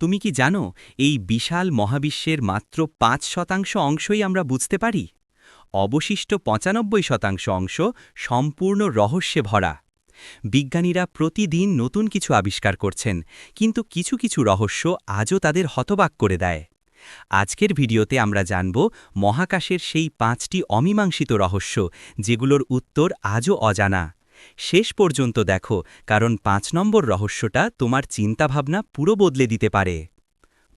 তুমি কি জানো, এই বিশাল মহাবিশ্বের মাত্র পাঁচ শতাংশ অংশই আমরা বুঝতে পারি? অবশিষ্ট পঁচানব্বই শতাংশ অংশ সম্পূর্ণ রহস্যে ভরা। বিজ্ঞানীরা প্রতিদিন নতুন কিছু আবিষ্কার করছেন, কিন্তু কিছু কিছু রহস্য আজও তাদের হতবাক করে দেয়। আজকের ভিডিওতে আমরা জানব মহাকাশের সেই পাঁচটি অমীমাংসিত রহস্য, যেগুলোর উত্তর আজও অজানা। শেষ পর্যন্ত দেখো, কারণ পাঁচ নম্বর রহস্যটা তোমার চিন্তাভাবনা পুরো বদলে দিতে পারে।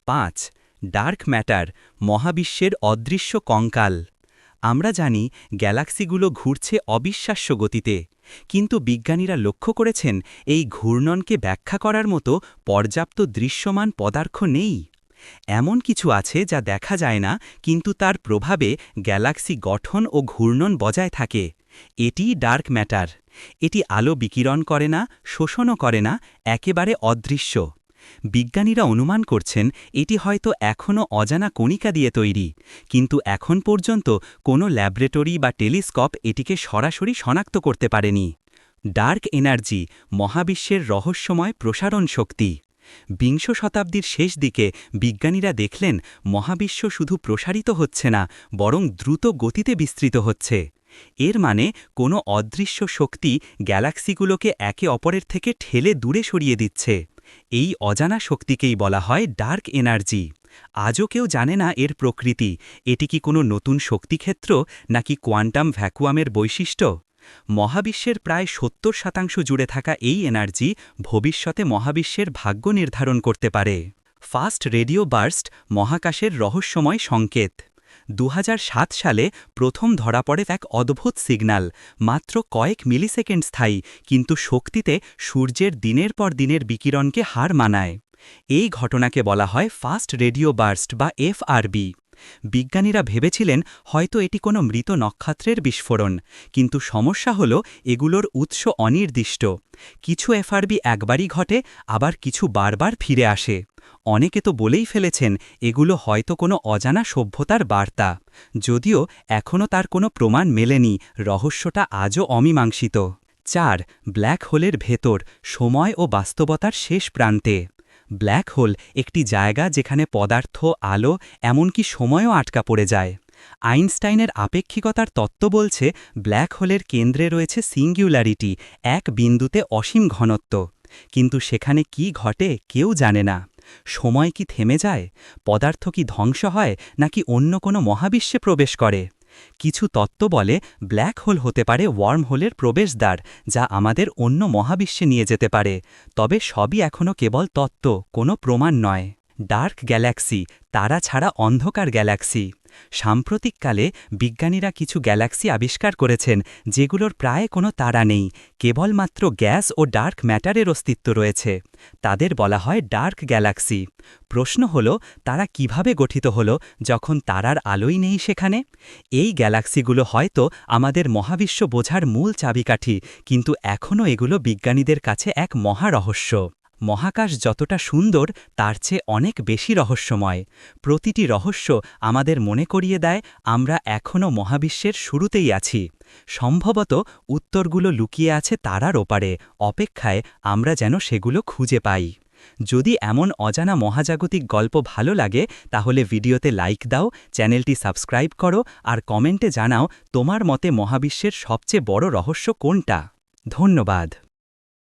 পাঁচ, ডার্ক ম্যাটার, মহাবিশ্বের অদৃশ্য কঙ্কাল। আমরা জানি গ্যালাক্সিগুলো ঘুরছে অবিশ্বাস্য গতিতে, কিন্তু বিজ্ঞানীরা লক্ষ্য করেছেন এই ঘূর্ণনকে ব্যাখ্যা করার মতো পর্যাপ্ত দৃশ্যমান পদার্থ নেই। এমন কিছু আছে যা দেখা যায় না, কিন্তু তার প্রভাবে গ্যালাক্সি গঠন ও ঘূর্ণন বজায় থাকে। এটি ডার্ক ম্যাটার। এটি আলো বিকিরণ করে না, শোষণও করে না, একেবারে অদৃশ্য। বিজ্ঞানীরা অনুমান করছেন, এটি হয়তো এখনও অজানা কণিকা দিয়ে তৈরি, কিন্তু এখন পর্যন্ত কোনো ল্যাবরেটরি বা টেলিস্কোপ এটিকে সরাসরি শনাক্ত করতে পারেনি। ডার্ক এনার্জি, মহাবিশ্বের রহস্যময় প্রসারণ শক্তি। বিংশ শতাব্দীর শেষ দিকে বিজ্ঞানীরা দেখলেন, মহাবিশ্ব শুধু প্রসারিত হচ্ছে না, বরং দ্রুত গতিতে বিস্তৃত হচ্ছে। এর মানে কোনো অদৃশ্য শক্তি গ্যালাক্সিগুলোকে একে অপরের থেকে ঠেলে দূরে সরিয়ে দিচ্ছে। এই অজানা শক্তিকেই বলা হয় ডার্ক এনার্জি। আজও কেউ জানে না এর প্রকৃতি। এটি কি কোনো নতুন শক্তিক্ষেত্র, নাকি কোয়ান্টাম ভ্যাকুয়ামের বৈশিষ্ট্য? মহাবিশ্বের প্রায় সত্তর শতাংশ জুড়ে থাকা এই এনার্জি ভবিষ্যতে মহাবিশ্বের ভাগ্য নির্ধারণ করতে পারে। ফাস্ট রেডিও বার্স্ট মহাকাশের রহস্যময় সংকেত। দু হাজার সাত সালে প্রথম ধরা পড়ে এক অদ্ভুত সিগন্যাল মাত্র কয়েক মিলিসেকেন্ড স্থায়ী, কিন্তু শক্তিতে সূর্যের দিনের পর দিনের বিকিরণকে হার মানায়। এই ঘটনাকে বলা হয় ফাস্ট রেডিও বার্স্ট বা এফআরবি। বিজ্ঞানীরা ভেবেছিলেন হয়তো এটি কোনো মৃত নক্ষত্রের বিস্ফোরণ, কিন্তু সমস্যা হল এগুলোর উৎস অনির্দিষ্ট। কিছু এফআরবি একবারই ঘটে, আবার কিছু বারবার ফিরে আসে। অনেকে তো বলেই ফেলেছেন এগুলো হয়তো কোনো অজানা সভ্যতার বার্তা। যদিও এখনও তার কোনো প্রমাণ মেলেনি, রহস্যটা আজও অমীমাংসিত। চার, ব্ল্যাক হোলের ভেতর, সময় ও বাস্তবতার শেষ প্রান্তে। ব্ল্যাক হোল একটি জায়গা যেখানে পদার্থ, আলো, এমনকি সময়ও আটকা পড়ে যায়। আইনস্টাইনের আপেক্ষিকতার তত্ত্ব বলছে, ব্ল্যাক হোলের কেন্দ্রে রয়েছে সিঙ্গুলারিটি, এক বিন্দুতে অসীম ঘনত্ব। কিন্তু সেখানে কি ঘটে কেউ জানে না। সময় কি থেমে যায়? পদার্থ কি ধ্বংস হয়, নাকি অন্য কোনো মহাবিশ্বে প্রবেশ করে? কিছু তত্ত্ব বলে ব্ল্যাক হোল হতে পারে ওয়ার্ম হোলের প্রবেশদ্বার, যা আমাদের অন্য মহাবিশ্বে নিয়ে যেতে পারে। তবে সবই এখনও কেবল তত্ত্ব, কোনো প্রমাণ নয়। ডার্ক গ্যালাক্সি, তারা ছাড়া অন্ধকার গ্যালাক্সি। সাম্প্রতিককালে বিজ্ঞানীরা কিছু গ্যালাক্সি আবিষ্কার করেছেন, যেগুলোর প্রায় কোনো তারা নেই, কেবলমাত্র গ্যাস ও ডার্ক ম্যাটারের অস্তিত্ব রয়েছে। তাদের বলা হয় ডার্ক গ্যালাক্সি। প্রশ্ন হল, তারা কীভাবে গঠিত হল যখন তারার আলোই নেই সেখানে? এই গ্যালাক্সিগুলো হয়তো আমাদের মহাবিশ্ব বোঝার মূল চাবিকাঠি, কিন্তু এখনও এগুলো বিজ্ঞানীদের কাছে এক মহারহস্য। মহাকাশ যতটা সুন্দর, তার চেয়ে অনেক বেশি রহস্যময়। প্রতিটি রহস্য আমাদের মনে করিয়ে দেয়, আমরা এখনও মহাবিশ্বের শুরুতেই আছি। সম্ভবত উত্তরগুলো লুকিয়ে আছে তারার ওপারে, অপেক্ষায় আমরা যেন সেগুলো খুঁজে পাই। যদি এমন অজানা মহাজাগতিক গল্প ভালো লাগে, তাহলে ভিডিওতে লাইক দাও, চ্যানেলটি সাবস্ক্রাইব করো, আর কমেন্টে জানাও তোমার মতে মহাবিশ্বের সবচেয়ে বড় রহস্য কোনটা। ধন্যবাদ।